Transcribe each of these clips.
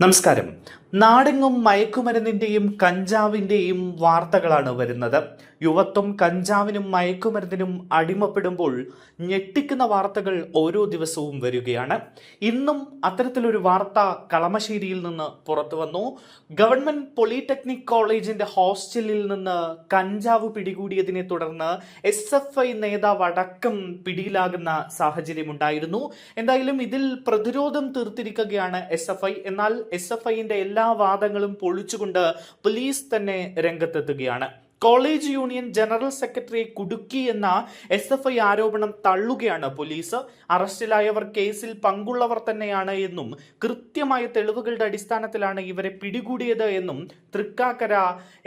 നമസ്കാരം. നാടെങ്ങും മയക്കുമരുന്നിന്റെയും കഞ്ചാവിന്റെയും വാർത്തകളാണ് വരുന്നത്. യുവത്വം കഞ്ചാവിനും മയക്കുമരുന്നിനും അടിമപ്പെടുമ്പോൾ ഞെട്ടിക്കുന്ന വാർത്തകൾ ഓരോ ദിവസവും വരികയാണ്. ഇന്നും അത്തരത്തിലൊരു വാർത്ത കളമശ്ശേരിയിൽ നിന്ന് പുറത്തു വന്നു. ഗവൺമെന്റ് പോളിടെക്നിക് കോളേജിന്റെ ഹോസ്റ്റലിൽ നിന്ന് കഞ്ചാവ് പിടികൂടിയതിനെ തുടർന്ന് എസ് എഫ് ഐ നേതാവ് അടക്കം പിടിയിലാകുന്ന സാഹചര്യമുണ്ടായിരുന്നു. എന്തായാലും ഇതിൽ പ്രതിരോധം തീർത്തിരിക്കുകയാണ് എസ് എഫ് ഐ. എന്നാൽ എസ് എഫ് ഐന്റെ എല്ലാ വാദങ്ങളും പൊളിച്ചുകൊണ്ട് പോലീസ് തന്നെ രംഗത്തെത്തുകയാണ്. കോളേജ് യൂണിയൻ ജനറൽ സെക്രട്ടറി കുടുക്കി എന്ന എസ് എഫ് ഐ ആരോപണം തള്ളുകയാണ് പോലീസ്. അറസ്റ്റിലായവർ കേസിൽ പങ്കുള്ളവർ തന്നെയാണ് എന്നും കൃത്യമായ തെളിവുകളുടെ അടിസ്ഥാനത്തിലാണ് ഇവരെ പിടികൂടിയത് എന്നും തൃക്കാക്കര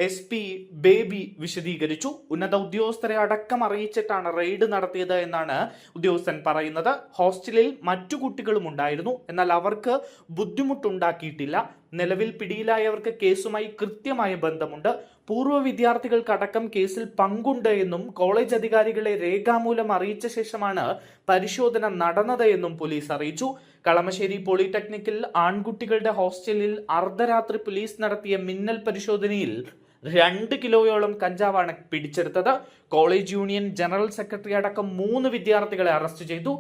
എസ് പി ബേബി വിശദീകരിച്ചു. ഉന്നത ഉദ്യോഗസ്ഥരെ അടക്കം അറിയിച്ചിട്ടാണ് റെയ്ഡ് നടത്തിയത് എന്നാണ് ഉദ്യോഗസ്ഥൻ പറയുന്നത്. ഹോസ്റ്റലിൽ മറ്റു കുട്ടികളും ഉണ്ടായിരുന്നു. എന്നാൽ അവർക്ക് ബുദ്ധിമുട്ടുണ്ടാക്കിയിട്ടില്ല. നിലവിൽ പിടിയിലായവർക്ക് കേസുമായി കൃത്യമായ ബന്ധമുണ്ട്. പൂർവ വിദ്യാർത്ഥികൾക്കടക്കം കേസിൽ പങ്കുണ്ട് എന്നും കോളേജ് അധികാരികളെ രേഖാമൂലം അറിയിച്ച ശേഷമാണ് പരിശോധന നടന്നത് എന്നും പോലീസ് അറിയിച്ചു. കളമശ്ശേരി പോളിടെക്നിക്കിൽ ആൺകുട്ടികളുടെ ഹോസ്റ്റലിൽ അർദ്ധരാത്രി പോലീസ് നടത്തിയ മിന്നൽ പരിശോധനയിൽ രണ്ട് കിലോയോളം കഞ്ചാവാണ് പിടിച്ചെടുത്തത്. കോളേജ് യൂണിയൻ ജനറൽ സെക്രട്ടറി അടക്കം മൂന്ന് വിദ്യാർത്ഥികളെ അറസ്റ്റ് ചെയ്തു.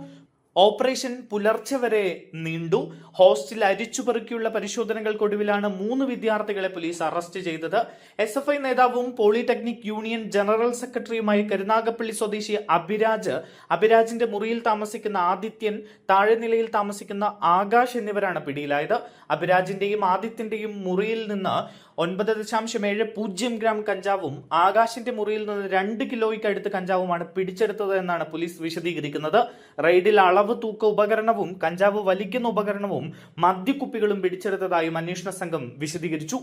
ഓപ്പറേഷൻ പുലർച്ചെ വരെ നീണ്ടു. ഹോസ്റ്റൽ അരിച്ചുപെറുക്കിയുള്ള പരിശോധനകൾക്കൊടുവിലാണ് മൂന്ന് വിദ്യാർത്ഥികളെ പോലീസ് അറസ്റ്റ് ചെയ്തത്. എസ് എഫ് ഐ നേതാവും പോളിടെക്നിക് യൂണിയൻ ജനറൽ സെക്രട്ടറിയുമായി കരുനാഗപ്പള്ളി സ്വദേശി അഭിരാജ് അഭിരാജിന്റെ മുറിയിൽ താമസിക്കുന്ന ആദിത്യൻ താഴെ നിലയിൽ താമസിക്കുന്ന ആകാശ് എന്നിവരാണ് പിടിയിലായത്. അഭിരാജിന്റെയും ആദിത്യന്റെയും മുറിയിൽ നിന്ന് ഒൻപത് ദശാംശം ഏഴ് പൂജ്യം ഗ്രാം കഞ്ചാവും ആകാശിന്റെ മുറിയിൽ നിന്ന് രണ്ട് കിലോയ്ക്ക് അടുത്ത് കഞ്ചാവുമാണ് പിടിച്ചെടുത്തത് എന്നാണ് പോലീസ് വിശദീകരിക്കുന്നത്. റെയ്ഡിൽ അളവ് തൂക്ക ഉപകരണവും കഞ്ചാവ് വലിക്കുന്ന ഉപകരണവും മദ്യക്കുപ്പികളും പിടിച്ചെടുത്തതായും അന്വേഷണ സംഘം വിശദീകരിച്ചു